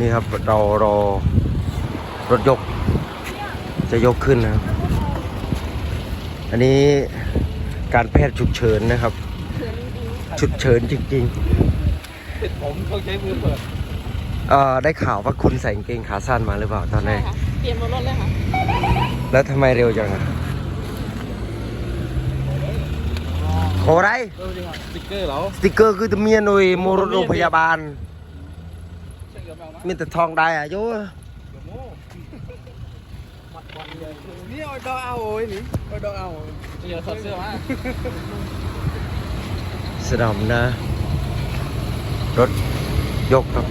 นี่ครับเรารอรถยก จะยกขึ้นนะครับ อันนี้การแพทย์ฉุกเฉินนะครับ ฉุกเฉินจริงติดผมต้องใช้มือเปิดๆเอ่อได้ข่าวว่าคุณใส่กางเกงขาสั้นมาหรือเปล่าตอนแรกค่ะเตรียมรถเลยค่ะแล้วทำไมเร็วจังอะขออะไรเออจริงอะสติ๊กเกอร์เหรอ สติกเกอร์คือตะเมียหน่วยโมรถโรงพยาบาล ใช่เกือบเอานะ มีแต่ทองได้อะโยเกือบโม่หมัดบอลเลยนี่เอาดอกเอาโอ้ยนี่เอาดอกเอาเดี๋ยวถอดเสื้อมาสนามนะรถยกครับ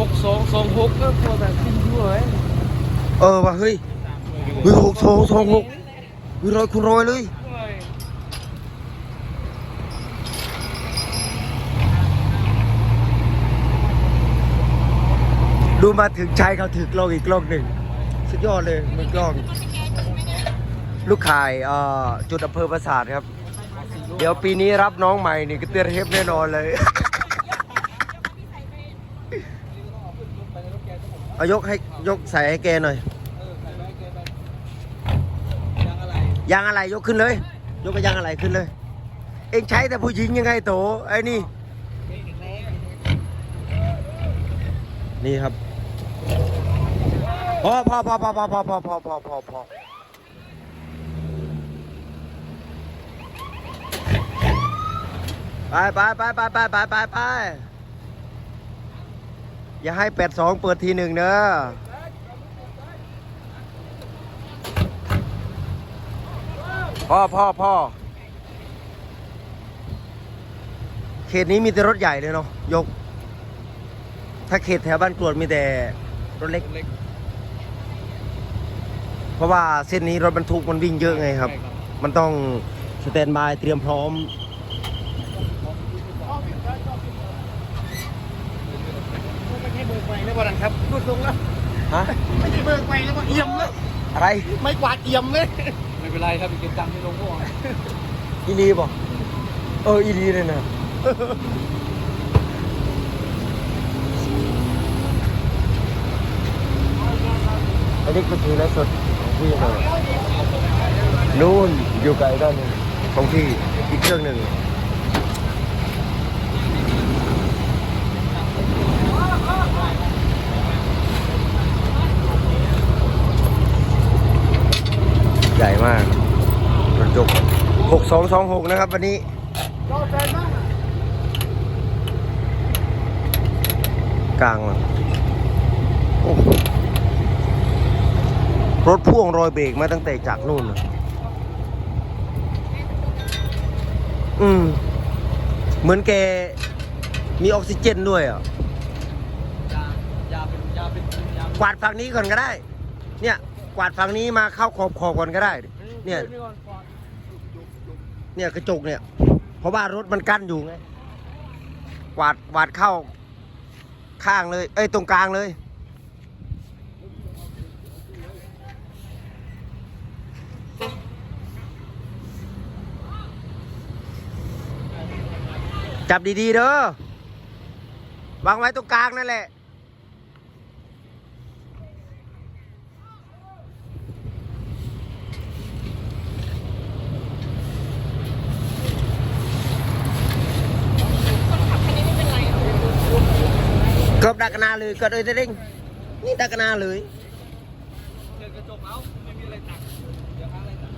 หกสองสองหกก็พอแบบขึ้นด้วยเออว่ะเฮ้ยเฮ้ยหกสองสองหกเฮ้ยร้อยคูณร้อยเลย ดูมาถึงใช้เขาถือกล้องอีกกล้องหนึ่งสุดยอดเลยมือกล้อง ลูกข่ายเอ่อจุดอำเภอปราสาทครับ เดี๋ยวปีนี้รับน้องใหม่นี่ก็เตือนเทปแน่นอนเลยเอายกให้ยกใส่ให้แกหน่อยยังอะไรยางอะไรยกขึ้นเลย ยกไปยางอะไรขึ้นเลย เองใช้แต่ผู้หญิงยังไงโตไอ้นี่ นี่ครับ พอพอพอพอพอพอพอพอพอพอพอไปไปไปไปไปไปไปไปอย่าให้แปดสองเปิดทีหนึ่งเนอะพ่อพ่อพ่อเขตนี้มีแต่รถใหญ่เลยเนาะยก ถ้าเขตแถวบ้านกรวดมีแต่รถเล็ก เล็กเพราะว่าเส้นนี้รถบรรทุกมันวิ่งเยอะไงครับ มันต้องสแตนบายเตรียมพร้อม ไม่ใช่เบิกไฟแล้ววันนั้นครับพูดตรงแล้วฮะ ไม่ใช่เบิกไฟแล้วว่าเอี่ยมเลยอะไร ไม่กวาดเอี่ยมเลยไม่เป็นไรครับอีกเก็บตังค์ที่ลงพวกอีลีบอกเออ อีลีเลยนะอันนี้ก็คือไลฟ์สด ของพี่เลยนู่นอยู่ไกลด้านหนึงของพี่อีกเครื่องหนึ่งใหญ่มากกรถยกหกสองสองหกนะครับวันนี้กลางโอ้โห รถพ่วงรอยเบรกมาตั้งแต่จากนู่นน่ะอืม เหมือนแกมีออกซิเจนด้วยอะยายาเป็นยาเป็นยากวาดฝั่งนี้ก่อนก็ได้ เนี่ย กวาดฝั่งนี้มาเข้าขอบขอบก่อนก็ได้ เนี่ย เนี่ยกระจกเนี่ย เพราะว่ารถมันกั้นอยู่ไง กวาดกวาดเข้าข้างเลย เอ้ยตรงกลางเลย จับดีๆเด้อวางไว้ตรงกลางนั่นแหละ กบดักนาเลยกดเลยเด้งนี่ดักนาเลยเปิดกระจกแล้วไม่มีอะไรตักเดี๋ยวหาอะไรตัก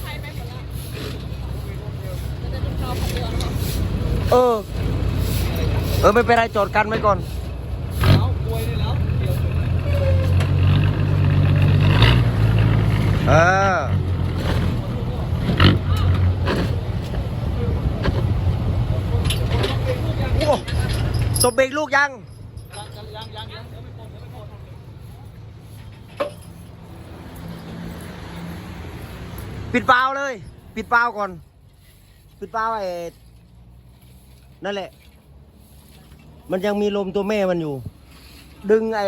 ใช้ไปหมดแล้วมันจะเป็นเราคันเดียวหรือ เออ เออไม่เป็นไรจอดกันไว้ก่อน เออ โอ้ตบเบรกลูกยัง ปิดเปล่าเลย ปิดเปล่าก่อน ปิดเปล่าไอ้ นั่นแหละ มันยังมีลมตัวแม่มันอยู่ ดึงไอ้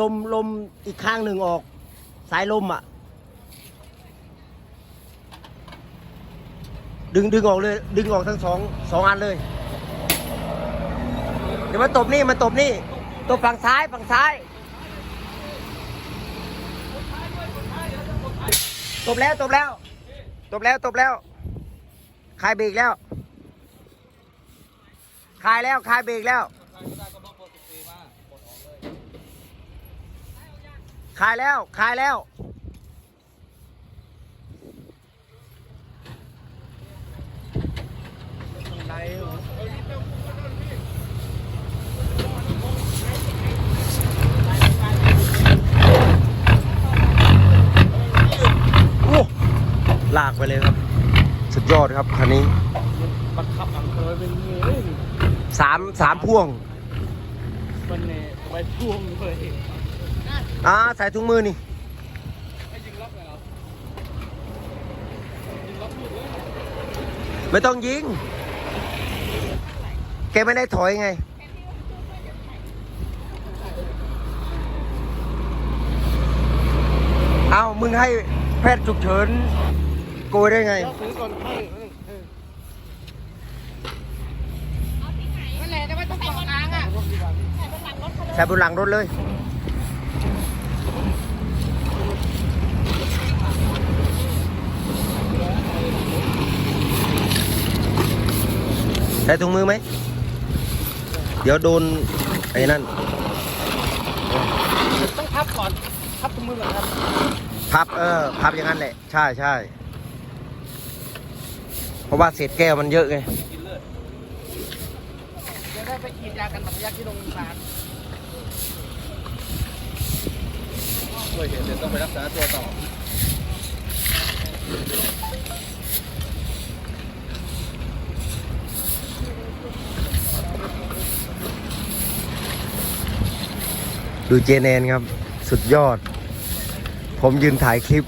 ลมลมอีกข้างหนึ่งออก สายลมอะ ดึงดึงออกเลย ดึงออกทั้งสองสองอันเลย เดี๋ยวมาตบนี่มาตบนี่ตบฝั่งซ้ายฝั่งซ้ายตบแล้วตบแล้วตบแล้วตบแล้วคลายเบรกแล้ว คลายแล้วคลายเบรกแล้วคลายแล้วคลายแล้วไรเหรโอ้ลากไปเลยครับ สุดยอดครับคันนี้ บังคับอังเคยเป็นเงี้ยเลย สามสามพ่วงมันเนี่ยไปพ่วงเลยอ่าใส่ถุงมือนี่ไม่ยิงล็อกเลยเหรอยิงล็อกอยู่เลยไม่ต้องยิง แกไม่ได้ถอยไง เอ้ามึงให้แพทย์ฉุกเฉินโกยได้ไง ใส่บนหลังรถเขาเลยใส่บนหลังรถเลยใส่ถุงมือไหม เดี๋ยวโดนไอ้นั่น ต้องพับก่อน พับถุงมือก่อนครับ พับเออ พับอย่างนั้นแหละ ใช่ใช่เพราะว่าเศษแก้วมันเยอะไงกินเลือดจะได้ไปฉีดยากันบัตรยาที่โรงพยาบาล เฮ้ยเดี๋ยวต้องไปรักษาตัวต่อดูเจเนนครับ สุดยอด ผมยืนถ่ายคลิป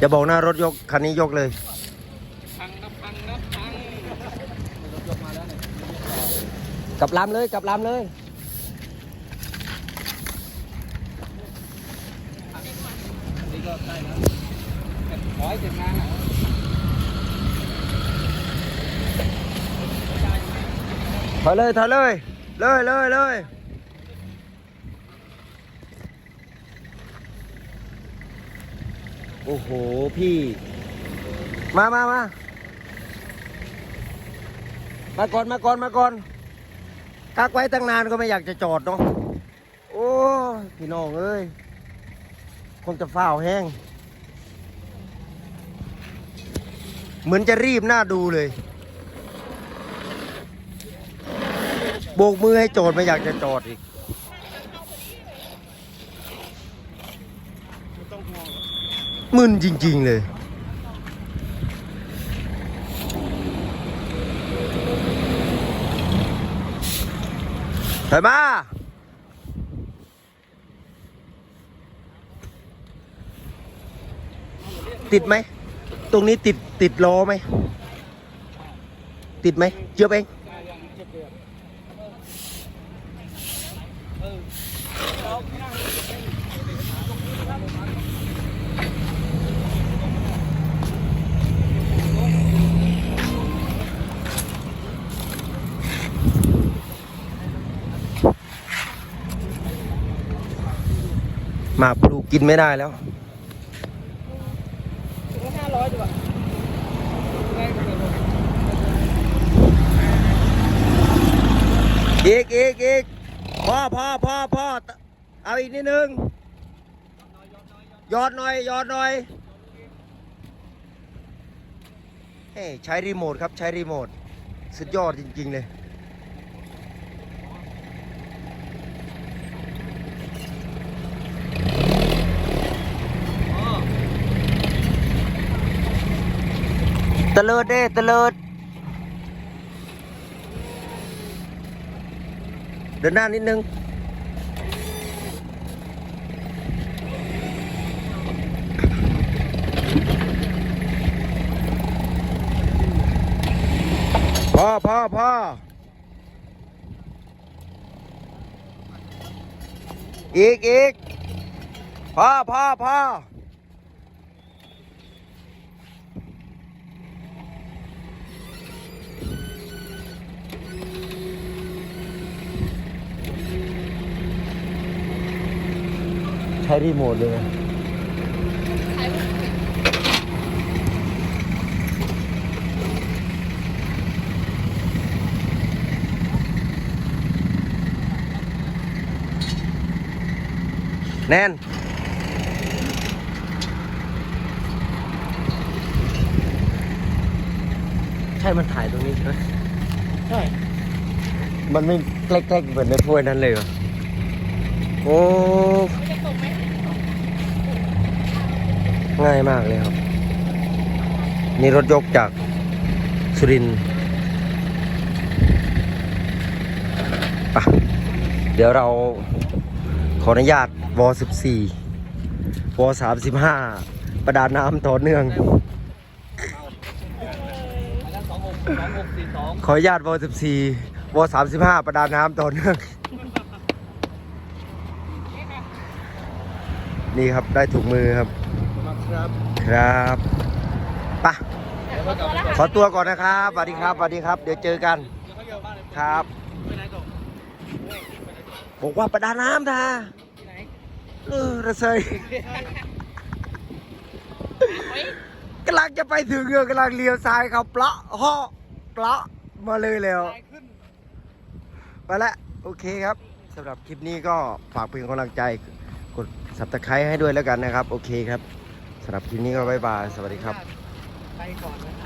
จะบอกหน้ารถยก คันนี้ยกเลยพังนะพังนะพังยกมาแล้วเนี่ยกลับลำเลยกลับลำเลย นี่ก็ได้นะขอ ให้เสร็จงานอะถอยเลยถอยเลย เลยเลยเลยโอ้โห พี่ มามามามาก่อนมาก่อนมาก่อนกักไว้ตั้งนานก็ไม่อยากจะจอดเนาะโอ้ พี่น้องเอ้ย คงจะฝ้าวแห้ง เหมือนจะรีบหน้าดูเลย โบกมือให้จอดไม่อยากจะจอดอีกมึนจริง ๆ เลยถอยมาติดไหม ตรงนี้ติดติดล้อไหม ติดไหมเจือบเองได้ยังเจ็บเองหมาปลูกกินไม่ได้แล้ว ร้อยดีกว่าได้ก็เลยอีกอีกอีกพ่อพ่อพ่อพ่อเอาอีกนิดนึงหยอดหน่อยหยอดหน่อยเฮ้ใช้รีโมทครับใช้รีโมทสุดยอดจริง ๆ เลย ตะเลิดเด้ตะเลิด เดินหน้านิดนึง พ่อพ่อพ่ออีกอีกพ่อพ่อพ่อ ช้รีโมทเลยนะใช้ไม่ได้แน่นใช่ มันถ่ายตรงนี้ใช่ไหมใช่ มันไม่เล็กๆเหมือนในถ้วยนั้นเลยเหรอโอ้ จะตกไหม ง่ายมากเลยครับ นี่รถยกจากสุรินปะเดี๋ยวเราขออนุญาตว14ว35 ประดาน้ำต่อเนื่องอันนั้นสองหกสองหกสี่สองขออนุญาตว14ว35 ประดาน้ำต่อเนื่อง นี่ครับได้ถุงมือครับ ครับครับไปะขอตัวแล้วขอตัวก่อนนะครับสวัสดีครับสวัสดีครับ เดี๋ยวเจอกันเดี๋ยวเขาเยอะบ้านเลยครับไปไหนก่อนบอกว่าประดาน้ำท่าที่ไหนเออระเซยไว้กำลังจะไปถึงเรือกำลังเลี้ยวซ้ายเขาเปลาะห่อเปลาะมาเลยแล้วไปขึ้นไปละโอเคครับสำหรับคลิปนี้ก็ฝากเป็นกำลังใจกดสับตะไคร้ให้ด้วยแล้วกันนะครับ โอเคครับสำหรับคลิปนี้ก็บายบาย สวัสดีครับ ไปก่อนนะ